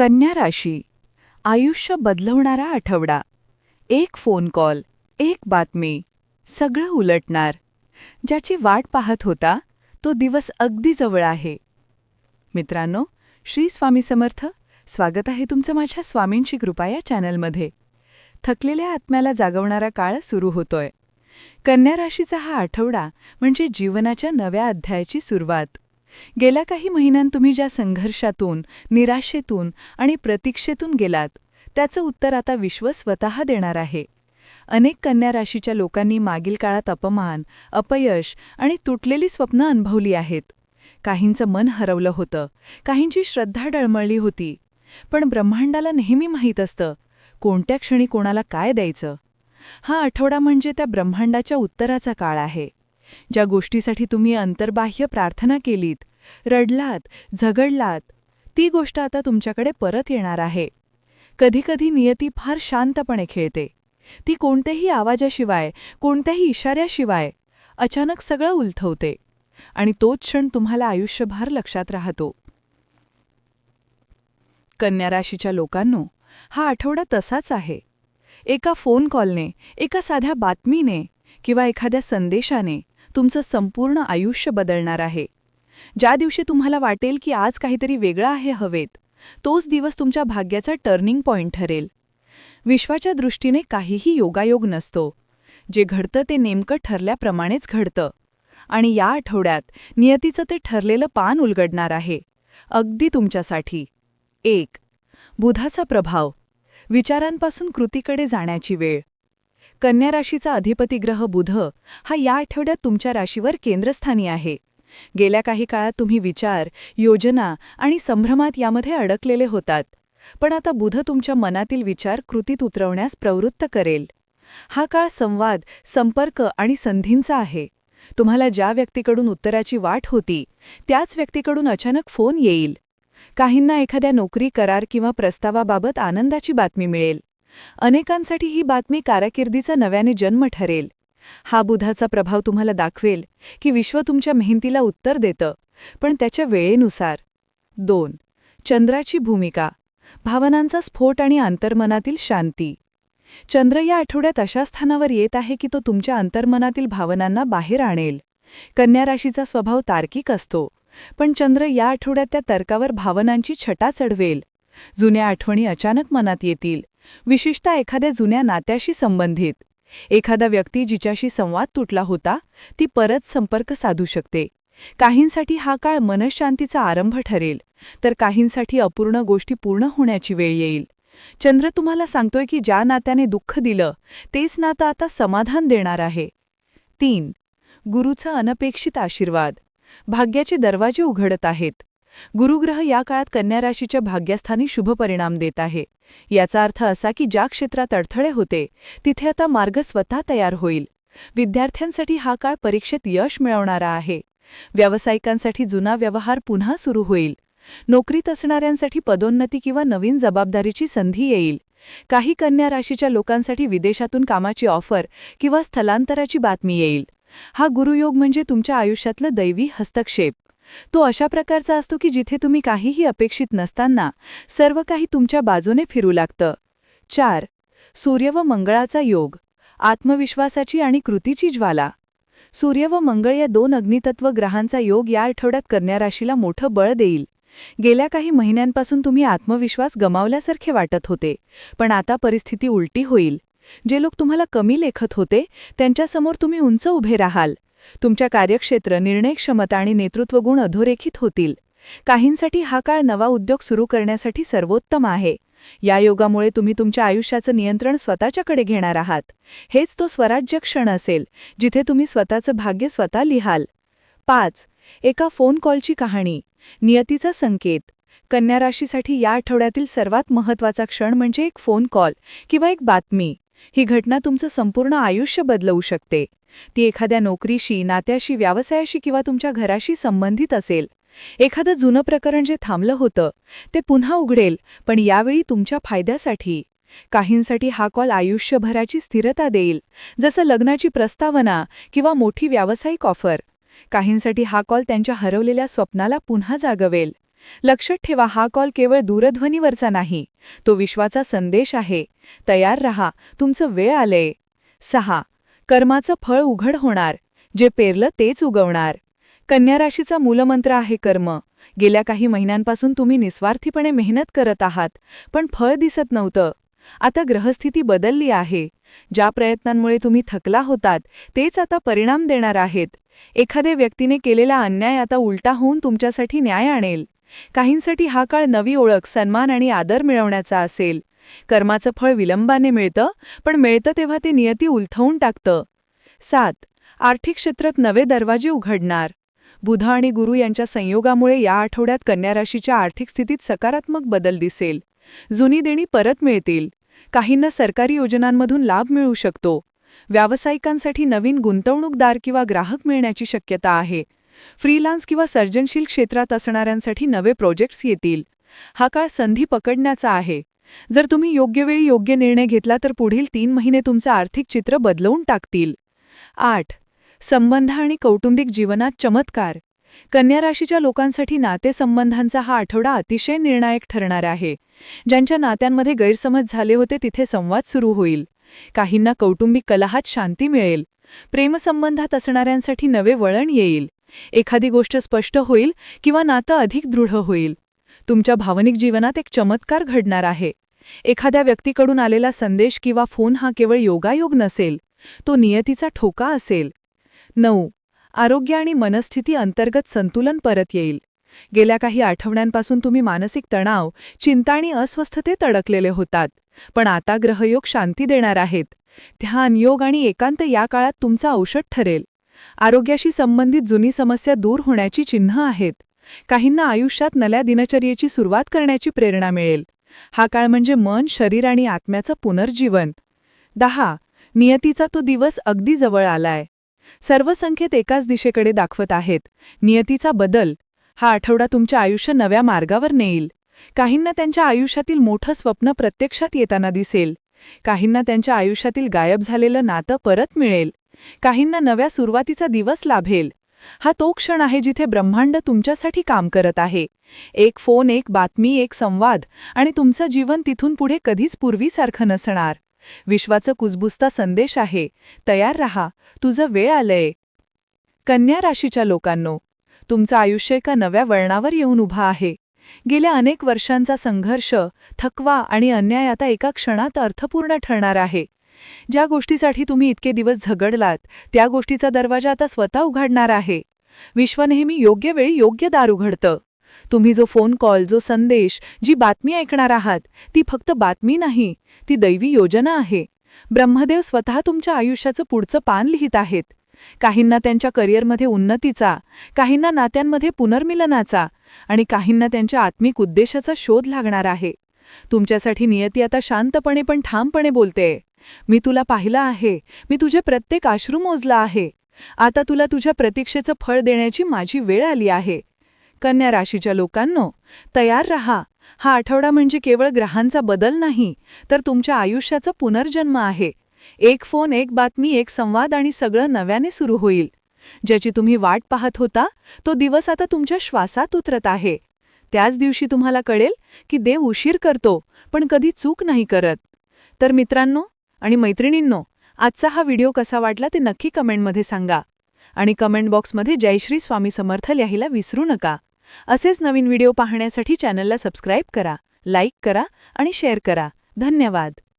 कन्या राशी आयुष्य बदलवणारा आठवडा एक फोन कॉल एक बातमी सगळं उलटणार. ज्याची वाट पाहत होता तो दिवस अगदी जवळ आहे. मित्रांनो श्री स्वामी समर्थ स्वागत आहे तुमचं माझ्या स्वामींची कृपा या चॅनलमध्ये. थकलेल्या आत्म्याला जागवणारा काळ सुरू होतोय. कन्या राशीचा हा आठवडा म्हणजे जीवनाच्या नव्या अध्यायाची सुरुवात. गेल्या काही महिन्यांत तुम्ही ज्या संघर्षातून निराशेतून आणि प्रतीक्षेतून गेलात त्याचं उत्तर आता विश्व स्वतः देणार आहे. अनेक कन्या राशीच्या लोकांनी मागील काळात अपमान अपयश आणि तुटलेली स्वप्न अनुभवली आहेत. काहींचं मन हरवलं होतं काहींची श्रद्धा डळमळली होती. पण ब्रह्मांडाला नेहमी माहीत असतं कोणत्या क्षणी कोणाला काय द्यायचं? हा आठवडा म्हणजे त्या ब्रह्मांडाच्या उत्तराचा काळ आहे. ज्या गोष्टीसाठी तुम्ही अंतर्बाह्य प्रार्थना केलीत रडलात झगडलात ती गोष्ट आता तुमच्याकडे परत येणार आहे. कधीकधी नियती फार शांतपणे खेळते. ती कोणत्याही आवाजाशिवाय कोणत्याही इशाऱ्याशिवाय अचानक सगळं उलथवते. आणि तोच क्षण तुम्हाला आयुष्यभर लक्षात राहतो. कन्या राशीच्या लोकांनो हा आठवडा तसाच आहे. एका फोन कॉलने एका साध्या बातमीने किंवा एखाद्या संदेशाने तुमचं संपूर्ण आयुष्य बदलणार आहे. ज्या दिवशी तुम्हाला वाटेल की आज काहीतरी वेगळं आहे हवेत तोच दिवस तुमच्या भाग्याचा टर्निंग पॉइंट ठरेल. विश्वाच्या दृष्टीने काहीही योगायोग नसतो. जे घडतं ते नेमकं ठरल्याप्रमाणेच घडतं. आणि या आठवड्यात नियतीचं ते ठरलेलं पान उलगडणार आहे. अगदी तुमच्यासाठी. एक. बुधाचा प्रभाव. विचारांपासून कृतीकडे जाण्याची वेळ. कन्या राशीचा अधिपती ग्रह बुध हा या आठवड्यात तुमच्या राशीवर केंद्रस्थानी आहे. गेल्या काही काळात तुम्ही विचार योजना आणि संभ्रमात यामध्ये अडकलेले होतात. पण आता बुध तुमच्या मनातील विचार कृतीत उतरवण्यास प्रवृत्त करेल. हा काळ संवाद संपर्क आणि संधींचा आहे. तुम्हाला ज्या व्यक्तीकडून उत्तराची वाट होती त्याच व्यक्तीकडून अचानक फोन येईल. काहींना एखाद्या नोकरी करार किंवा प्रस्तावाबाबत आनंदाची बातमी मिळेल. अनेकांसाठी ही बातमी कारकिर्दीचा नव्याने जन्म ठरेल. हा बुधाचा प्रभाव तुम्हाला दाखवेल की विश्व तुमच्या मेहनतीला उत्तर देतं पण त्याच्या वेळेनुसार. दोन. चंद्राची भूमिका. भावनांचा स्फोट आणि अंतर्मनातील शांती. चंद्र या आठवड्यात अशा स्थानावर येत आहे की तो तुमच्या अंतर्मनातील भावनांना बाहेर आणेल. कन्या राशीचा स्वभाव तार्किक असतो पण चंद्र या आठवड्यात त्या तर्कावर भावनांची छटा चढवेल. जुन्या आठवणी अचानक मनात येतील. विशेषतः एखाद्या जुन्या नात्याशी संबंधित. एखादा व्यक्ती जिच्याशी संवाद तुटला होता ती परत संपर्क साधू शकते. काहींसाठी हा काळ मनशांतीचा आरंभ ठरेल तर काहींसाठी अपूर्ण गोष्टी पूर्ण होण्याची वेळ येईल. चंद्र तुम्हाला सांगतोय की ज्या नात्याने दुःख दिलं तेच नातं आता समाधान देणार आहे. तीन. गुरुचा अनपेक्षित आशीर्वाद. भाग्याचे दरवाजे उघडत आहेत. गुरुग्रह या काळात कन्या राशीच्या भाग्यस्थानी शुभ परिणाम देत आहे. याचा अर्थ असा की ज्या क्षेत्रात अडथळे होते तिथे आता मार्ग स्वतः तयार होईल. विद्यार्थ्यांसाठी हा काळ परीक्षेत यश मिळवणारा आहे. व्यावसायिकांसाठी जुना व्यवहार पुन्हा सुरू होईल. नोकरीत असणाऱ्यांसाठी पदोन्नती किंवा नवीन जबाबदारीची संधी येईल. काही कन्या राशीच्या लोकांसाठी विदेशातून कामाची ऑफर किंवा स्थलांतराची बातमी येईल. हा गुरुयोग म्हणजे तुमच्या आयुष्यातलं दैवी हस्तक्षेप. तो अशा प्रकारचा असतो की जिथे तुम्ही काहीही अपेक्षित नसताना सर्व काही तुमच्या बाजूने फिरू लागतं. चार. सूर्य व मंगळाचा योग. आत्मविश्वासाची आणि कृतीची ज्वाला. सूर्य व मंगळ या दोन अग्नितत्व ग्रहांचा योग या आठवड्यात कन्या राशीला मोठं बळ देईल. गेल्या काही महिन्यांपासून तुम्ही आत्मविश्वास गमावल्यासारखे वाटत होते पण आता परिस्थिती उलटी होईल. जे लोक तुम्हाला कमी लेखत होते त्यांच्यासमोर तुम्ही उंच उभे राहाल. तुमच्या कार्यक्षेत्र निर्णय क्षमता आणि नेतृत्वगुण अधोरेखित होतील. काहींसाठी हा काळ नवा उद्योग सुरू करण्यासाठी सर्वोत्तम आहे. या योगामुळे तुम्ही तुमच्या आयुष्याचं नियंत्रण स्वतःच्याकडे घेणार आहात. हेच तो स्वराज्य क्षण असेल जिथे तुम्ही स्वतःचं भाग्य स्वतः लिहाल. पाच. एका फोन कॉलची कहाणी. नियतीचा संकेत. कन्या राशीसाठी या आठवड्यातील सर्वात महत्त्वाचा क्षण म्हणजे एक फोन कॉल किंवा एक बातमी. ही घटना तुमचं संपूर्ण आयुष्य बदलवू शकते. ती एखाद्या नोकरीशी नात्याशी व्यवसायाशी किंवा तुमच्या घराशी संबंधित असेल. एखादं जुनं प्रकरण जे थांबलं होतं ते पुन्हा उघडेल पण यावेळी तुमच्या फायद्यासाठी. काहींसाठी हा कॉल आयुष्यभराची स्थिरता देईल जसं लग्नाची प्रस्तावना किंवा मोठी व्यावसायिक ऑफर. काहींसाठी हा कॉल त्यांच्या हरवलेल्या स्वप्नाला पुन्हा जागवेल. लक्षात ठेवा हा कॉल केवळ दूरध्वनीवरचा नाही तो विश्वाचा संदेश आहे. तयार रहा तुमचं वेळ आलंय. सहा कर्माचं फळ उघड होणार जे पेरलं तेच उगवणार. कन्या राशीचा मूलमंत्र आहे कर्म. गेल्या काही महिन्यांपासून तुम्ही निस्वार्थीपणे मेहनत करत आहात पण फळ दिसत नव्हतं. आता ग्रहस्थिती बदलली आहे. ज्या प्रयत्नांमुळे तुम्ही थकला होतात तेच आता परिणाम देणार आहेत. एखाद्या व्यक्तीने केलेला अन्याय आता उलटा होऊन तुमच्यासाठी न्याय आणेल. काहींसाठी हा काळ नवी ओळख सन्मान आणि आदर मिळवण्याचा असेल. कर्माचं फळ विलंबाने मिळतं पण मिळतं तेव्हा ते नियती उलथवून टाकतं. सात. आर्थिक क्षेत्रात नवे दरवाजे उघडणार. बुध आणि गुरु यांच्या संयोगामुळे या आठवड्यात कन्या राशीच्या आर्थिक स्थितीत सकारात्मक बदल दिसेल. जुनी देणी परत मिळतील. काहींना सरकारी योजनांमधून लाभ मिळू शकतो. व्यावसायिकांसाठी नवीन गुंतवणूकदार किंवा ग्राहक मिळण्याची शक्यता आहे. फ्रीलान्स किंवा सर्जनशील क्षेत्रात असणाऱ्यांसाठी नवे प्रोजेक्ट्स येतील. हा काळ संधी पकडण्याचा आहे. जर तुम्ही योग्य वेळी योग्य निर्णय घेतला तर पुढील तीन महिने तुमचं आर्थिक चित्र बदलवून टाकतील. आठ. संबंध आणि कौटुंबिक जीवनात चमत्कार. कन्या राशीच्या लोकांसाठी नातेसंबंधांचा हा आठवडा अतिशय निर्णायक ठरणार आहे. ज्यांच्या नात्यांमध्ये गैरसमज झाले होते तिथे संवाद सुरू होईल. काहींना कौटुंबिक कलहात शांती मिळेल. प्रेमसंबंधात असणाऱ्यांसाठी नवे वळण येईल. एखादी गोष्ट स्पष्ट होईल किंवा नातं अधिक दृढ होईल. तुमच्या भावनिक जीवनात एक चमत्कार घडणार आहे. एखाद्या व्यक्तीकडून आलेला संदेश किंवा फोन हा केवळ योगायोग नसेल तो नियतीचा ठोका असेल. नऊ. आरोग्य आणि मनस्थिती अंतर्गत संतुलन परत येईल. गेल्या काही आठवड्यांपासून तुम्ही मानसिक तणाव चिंता आणि अस्वस्थतेत अडकलेले होतात पण आता ग्रहयोग शांती देणार आहेत. ध्यान योग आणि एकांत या काळात तुमचा औषध ठरेल. आरोग्याशी संबंधित जुनी समस्या दूर होण्याची चिन्ह आहेत. काहींना आयुष्यात नल्या दिनचर्येची सुरुवात करण्याची प्रेरणा मिळेल. हा काळ म्हणजे मन शरीर आणि आत्म्याचं पुनर्जीवन. दहा. नियतीचा तो दिवस अगदी जवळ आलाय. सर्व संख्येत एकाच दिशेकडे दाखवत आहेत. नियतीचा बदल. हा आठवडा तुमच्या आयुष्य नव्या मार्गावर नेईल. काहींना त्यांच्या आयुष्यातील मोठं स्वप्न प्रत्यक्षात येताना दिसेल. काहींना त्यांच्या आयुष्यातील गायब झालेलं नातं परत मिळेल. काहींना नव्या सुरुवातीचा दिवस लाभेल. हा तो क्षण आहे जिथे ब्रह्मांड तुमच्यासाठी काम करत आहे. एक फोन एक बातमी एक संवाद आणि तुमचं जीवन तिथून पुढे कधीच पूर्वीसारखं नसणार. विश्वाचं कुजबुजता संदेश आहे. तयार रहा. तुझं वेळ आलंय. कन्या राशीच्या लोकांनो तुमचं आयुष्य एका नव्या वळणावर येऊन उभा आहे. गेल्या अनेक वर्षांचा संघर्ष थकवा आणि अन्याय आता एका क्षणात अर्थपूर्ण ठरणार आहे. ज्या गोष्टीसाठी तुम्ही इतके दिवस झगडलात त्या गोष्टीचा दरवाजा आता स्वतः उघडणार आहे. विश्व नेहमी योग्य वेळी योग्य दार उघडतं. तुम्ही जो फोन कॉल जो संदेश जी बातमी ऐकणार आहात ती फक्त बातमी नाही ती दैवी योजना आहे. ब्रह्मदेव स्वतः तुमच्या आयुष्याचं पुढचं पान लिहित आहेत. काहींना त्यांच्या करिअरमध्ये उन्नतीचा काहींना नात्यांमध्ये पुनर्मिलनाचा आणि काहींना त्यांच्या आत्मिक उद्देशाचा शोध लागणार आहे. तुमच्यासाठी नियती आता शांतपणे पण ठामपणे बोलते मी तुला पाहिलं आहे. मी तुझे प्रत्येक आश्रू मोजला आहे. आता तुला तुझ्या प्रतीक्षेचं फळ देण्याची माझी वेळ आली आहे. कन्या राशीच्या लोकांनो तयार रहा. हा आठवडा म्हणजे केवळ ग्रहांचा बदल नाही तर तुमच्या आयुष्याचा पुनर्जन्म आहे. एक फोन एक बातमी एक संवाद आणि सगळं नव्याने सुरू होईल. ज्याची तुम्ही वाट पाहत होता तो दिवस आता तुमच्या श्वासात उतरत आहे. त्याच दिवशी तुम्हाला कळेल की देव उशीर करतो पण कधी चूक नाही करत. तर मित्रांनो आणि मैत्रिणींनो आजचा हा व्हिडिओ कसा वाटला ते नक्की कमेंटमध्ये सांगा. आणि कमेंट बॉक्समध्ये जयश्री स्वामी समर्थ लिहायला विसरू नका. असेच नवीन व्हिडिओ पाहण्यासाठी चॅनलला सबस्क्राईब करा लाईक करा आणि शेअर करा. धन्यवाद.